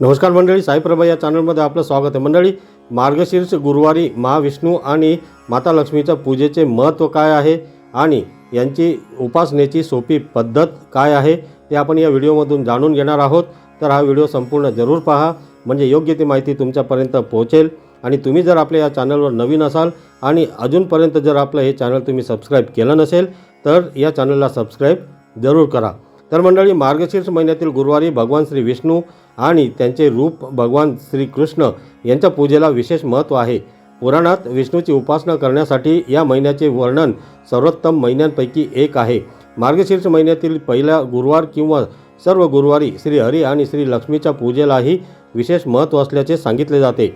नमस्कार मंडळी साईप्रभा या चॅनलमध्ये आपलं स्वागत आहे. मंडळी मार्गशीर्ष गुरुवारी महाविष्णू आणि माता लक्ष्मीच्या पूजेचे महत्त्व काय आहे आणि यांची उपासनेची सोपी पद्धत काय आहे ते आपण या व्हिडिओमधून जाणून घेणार आहोत. तर हा व्हिडिओ संपूर्ण जरूर पहा म्हणजे योग्य ती माहिती तुमच्यापर्यंत पोहोचेल. आणि तुम्ही जर आपल्या या चॅनलवर नवीन असाल आणि अजूनपर्यंत जर आपलं हे चॅनल तुम्ही सबस्क्राईब केलं नसेल तर या चॅनलला सबस्क्राईब जरूर करा. तर मंडळी मार्गशीर्ष महिन्यातील गुरुवारी भगवान श्री विष्णू आणि त्यांचे रूप भगवान श्रीकृष्ण यांच्या पूजेला विशेष महत्त्व आहे. पुराणात विष्णूची उपासना करण्यासाठी या महिन्याचे वर्णन सर्वोत्तम महिन्यांपैकी एक आहे. मार्गशीर्ष महिन्यातील पहिला गुरुवार किंवा सर्व गुरुवारी श्री हरी आणि श्री लक्ष्मीच्या पूजेलाही विशेष महत्त्व असल्याचे सांगितले जाते.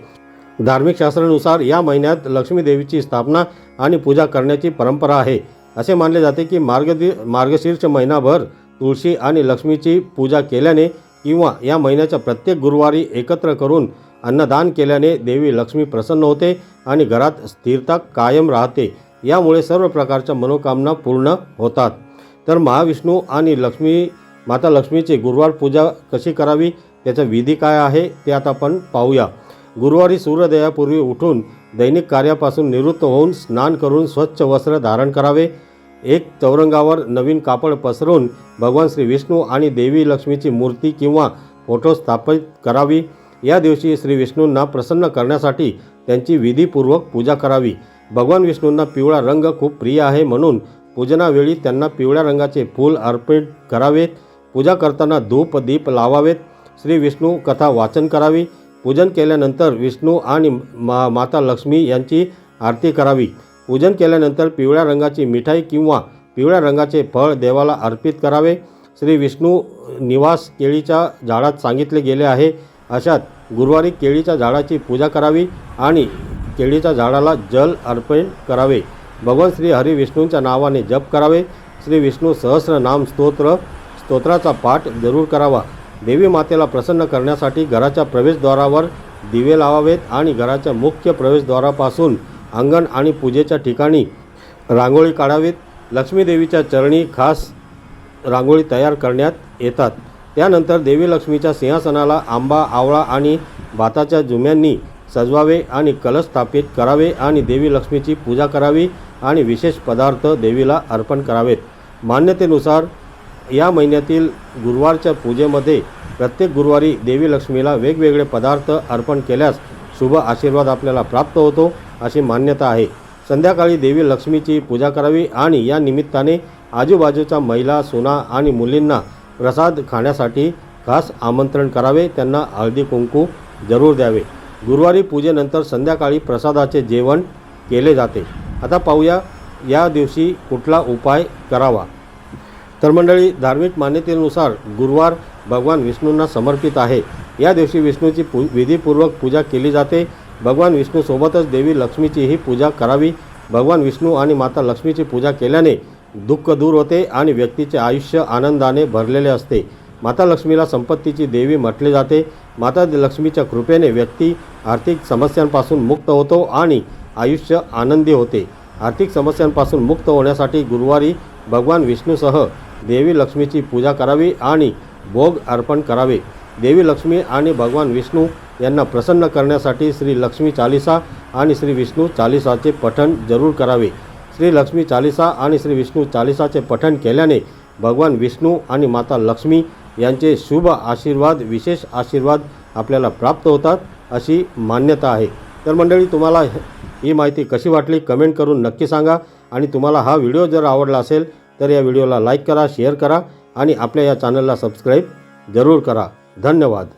धार्मिक शास्त्रानुसार या महिन्यात लक्ष्मी देवीची स्थापना आणि पूजा करण्याची परंपरा आहे. असे मानले जाते की मार्गदी मार्गशीर्ष महिनाभर तुळशी आणि लक्ष्मीची पूजा केल्याने किंवा या महिन्याच्या प्रत्येक गुरुवारी एकत्र करून अन्नदान केल्याने देवी लक्ष्मी प्रसन्न होते आणि घरात स्थिरता कायम राहते. यामुळे सर्व प्रकारच्या मनोकामना पूर्ण होतात. तर महाविष्णू आणि लक्ष्मी माता लक्ष्मीची गुरुवार पूजा कशी करावी? त्याचा विधी काय आहे? ते आता आपण पाहूया. गुरुवारी सूर्योदयापूर्वी उठून दैनिक कार्यापासून निवृत्त होऊन स्नान करून स्वच्छ वस्त्र धारण करावे. एक चौरंगावर नवीन कापड पसरून भगवान श्री विष्णू आणि देवी लक्ष्मीची मूर्ती किंवा फोटो स्थापित करावी. या दिवशी श्री विष्णूंना प्रसन्न करण्यासाठी त्यांची विधीपूर्वक पूजा करावी. भगवान विष्णूंना पिवळा रंग खूप प्रिय आहे म्हणून पूजनावेळी त्यांना पिवळ्या रंगाचे फूल अर्पित करावेत. पूजा करताना धूप दीप लावावेत. श्री विष्णू कथा वाचन करावी. पूजन केल्यानंतर विष्णू आणि मा माता लक्ष्मी यांची आरती करावी. पूजन केल्यानंतर पिवळ्या रंगाची मिठाई किंवा पिवळ्या रंगाचे फळ देवाला अर्पित करावे. श्री विष्णू निवास केळीच्या झाडात सांगितले गेले आहे. अशात गुरुवारी केळीच्या झाडाची पूजा करावी आणि केळीच्या झाडाला जल अर्पण करावे. भगवान श्री हरी विष्णूंच्या नावाने जप करावे. श्री विष्णू सहस्र नाम स्तोत्र स्तोत्राचा पाठ जरूर करावा. देवी मातेला प्रसन्न करण्यासाठी घराच्या प्रवेशद्वारावर दिवे लावावेत आणि घराच्या मुख्य प्रवेशद्वारापासून अंगण आणि पूजेच्या ठिकाणी रांगोळी काढावीत. लक्ष्मीदेवीच्या चरणी खास रांगोळी तयार करण्यात येतात. त्यानंतर देवी लक्ष्मीच्या सिंहासनाला आंबा आवळा आणि भाताच्या जुम्यांनी सजवावे आणि कलश स्थापित करावे आणि देवी लक्ष्मीची पूजा करावी आणि विशेष पदार्थ देवीला अर्पण करावेत. मान्यतेनुसार या महिन्यातील गुरुवारच्या पूजेमध्ये प्रत्येक गुरुवारी देवी लक्ष्मीला वेगवेगळे पदार्थ अर्पण केल्यास शुभ आशीर्वाद आपल्याला प्राप्त होतो. अशी मान्यता आहे. संध्याकाळी देवी लक्ष्मीची पूजा करावी आणि या निमित्ताने आजूबाजूच्या महिला सुना आणि मुलींना प्रसाद खाण्यासाठी खास आमंत्रण करावे. त्यांना हळदी कुंकू जरूर द्यावे. गुरुवारी पूजेनंतर संध्याकाळी प्रसादाचे जेवण केले जाते. आता पाहूया या दिवशी कुठला उपाय करावा. तर मंडळी धार्मिक मान्यतेनुसार गुरुवार भगवान विष्णूंना समर्पित आहे. या दिवशी विष्णूची पू विधीपूर्वक पूजा केली जाते. भगवान विष्णूसोबतच देवी लक्ष्मीचीही पूजा करावी. भगवान विष्णू आणि माता लक्ष्मीची पूजा केल्याने दुःख दूर होते आणि व्यक्तीचे आयुष्य आनंदाने भरलेले असते. माता लक्ष्मीला संपत्तीची देवी म्हटले जाते. माता लक्ष्मीच्या कृपेने व्यक्ती आर्थिक समस्यांपासून मुक्त होतो आणि आयुष्य आनंदी होते. आर्थिक समस्यांपासून मुक्त होण्यासाठी गुरुवारी भगवान विष्णूसह देवी लक्ष्मीची पूजा करावी आणि भोग अर्पण करावे. देवी लक्ष्मी आणि भगवान विष्णू यांना प्रसन्न करण्यासाठी श्री लक्ष्मी चालिसा आणि श्री विष्णू चालिसाचे पठण जरूर करावे. श्री लक्ष्मी चालिसा आणि श्री विष्णू चालिसाचे पठण केल्याने भगवान विष्णू आणि माता लक्ष्मी यांचे शुभ आशीर्वाद विशेष आशीर्वाद आपल्याला प्राप्त होतात अशी मान्यता आहे. तर मंडळी तुम्हाला ही माहिती कशी वाटली कमेंट करून नक्की सांगा आणि तुम्हाला हा व्हिडिओ जर आवडला असेल तर या व्हिडिओला लाईक करा शेअर करा आणि आपल्या या चॅनलला सबस्क्राईब जरूर करा. धन्यवाद.